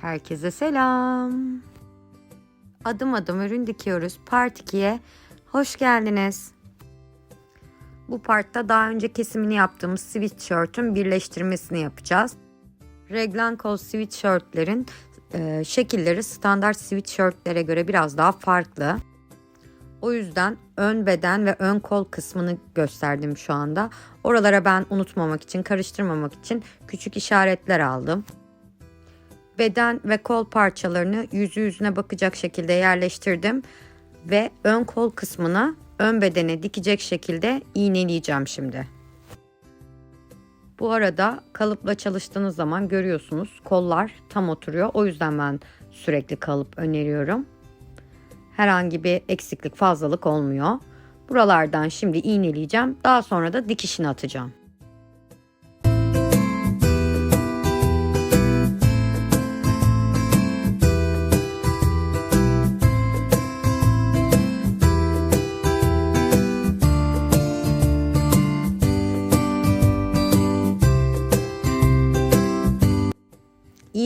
Herkese selam. Adım adım ürün dikiyoruz. Part 2'ye hoş geldiniz. Bu partta daha önce kesimini yaptığımız sweatshirt'ün birleştirmesini yapacağız. Reglan kol sweatshirt'lerin e, şekilleri standart sweatshirt'lere göre biraz daha farklı. O yüzden ön beden ve ön kol kısmını gösterdim şu anda. Oralara ben unutmamak için, karıştırmamak için küçük işaretler aldım. Beden ve kol parçalarını yüzü yüzüne bakacak şekilde yerleştirdim ve ön kol kısmına ön bedene dikecek şekilde iğneleyeceğim şimdi. Bu arada kalıpla çalıştığınız zaman görüyorsunuz kollar tam oturuyor. O yüzden ben sürekli kalıp öneriyorum. Herhangi bir eksiklik, fazlalık olmuyor. Buralardan şimdi iğneleyeceğim. Daha sonra da dikişini atacağım.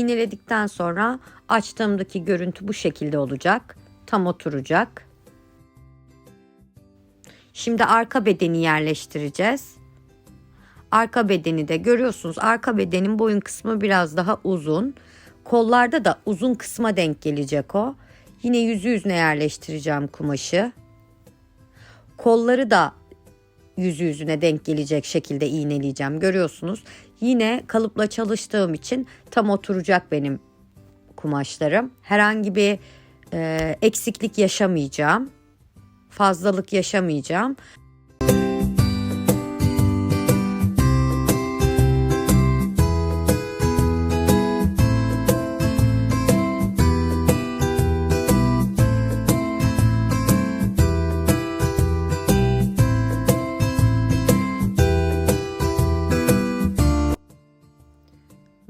İğneledikten sonra açtığımdaki görüntü bu şekilde olacak. Tam oturacak. Şimdi arka bedeni yerleştireceğiz. Arka bedeni de görüyorsunuz. Arka bedenin boyun kısmı biraz daha uzun. Kollarda da uzun kısma denk gelecek o. Yine yüzü yüzüne yerleştireceğim kumaşı. Kolları da yüzü yüzüne denk gelecek şekilde iğneleyeceğim. Görüyorsunuz. Yine kalıpla çalıştığım için tam oturacak benim kumaşlarım. Herhangi bir e, eksiklik yaşamayacağım. Fazlalık yaşamayacağım.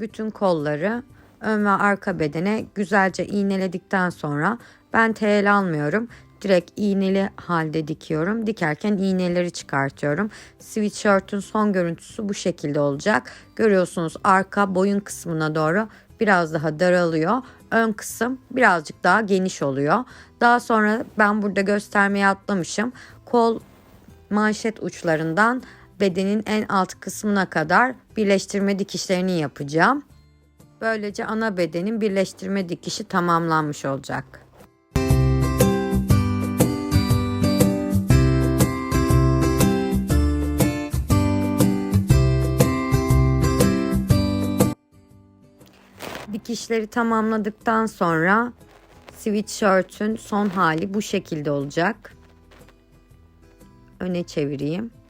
Bütün kolları ön ve arka bedene güzelce iğneledikten sonra ben tel almıyorum. Direkt iğneli halde dikiyorum. Dikerken iğneleri çıkartıyorum. Sweatshirt'ün son görüntüsü bu şekilde olacak. Görüyorsunuz arka boyun kısmına doğru biraz daha daralıyor. Ön kısım birazcık daha geniş oluyor. Daha sonra ben burada göstermeye atlamışım. Kol manşet uçlarından bedenin en alt kısmına kadar birleştirme dikişlerini yapacağım. Böylece ana bedenin birleştirme dikişi tamamlanmış olacak. Dikişleri tamamladıktan sonra sweatshirt'ün son hali bu şekilde olacak. Öne çevireyim.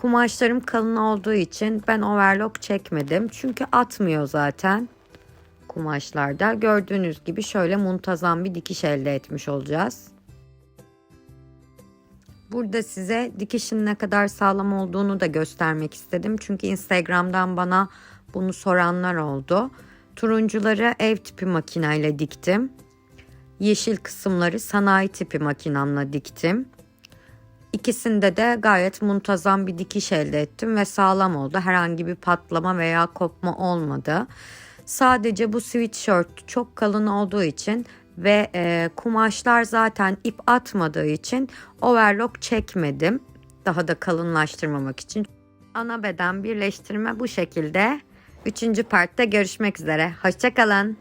Kumaşlarım kalın olduğu için ben overlock çekmedim. Çünkü atmıyor zaten kumaşlarda. Gördüğünüz gibi şöyle muntazam bir dikiş elde etmiş olacağız. Burada size dikişin ne kadar sağlam olduğunu da göstermek istedim. Çünkü Instagram'dan bana bunu soranlar oldu. Turuncuları ev tipi makineyle diktim. Yeşil kısımları sanayi tipi makinamla diktim. İkisinde de gayet muntazam bir dikiş elde ettim ve sağlam oldu. Herhangi bir patlama veya kopma olmadı. Sadece bu sweatshirt çok kalın olduğu için ve e, kumaşlar zaten ip atmadığı için overlock çekmedim. Daha da kalınlaştırmamak için. Ana beden birleştirme bu şekilde. Üçüncü partta görüşmek üzere. Hoşçakalın.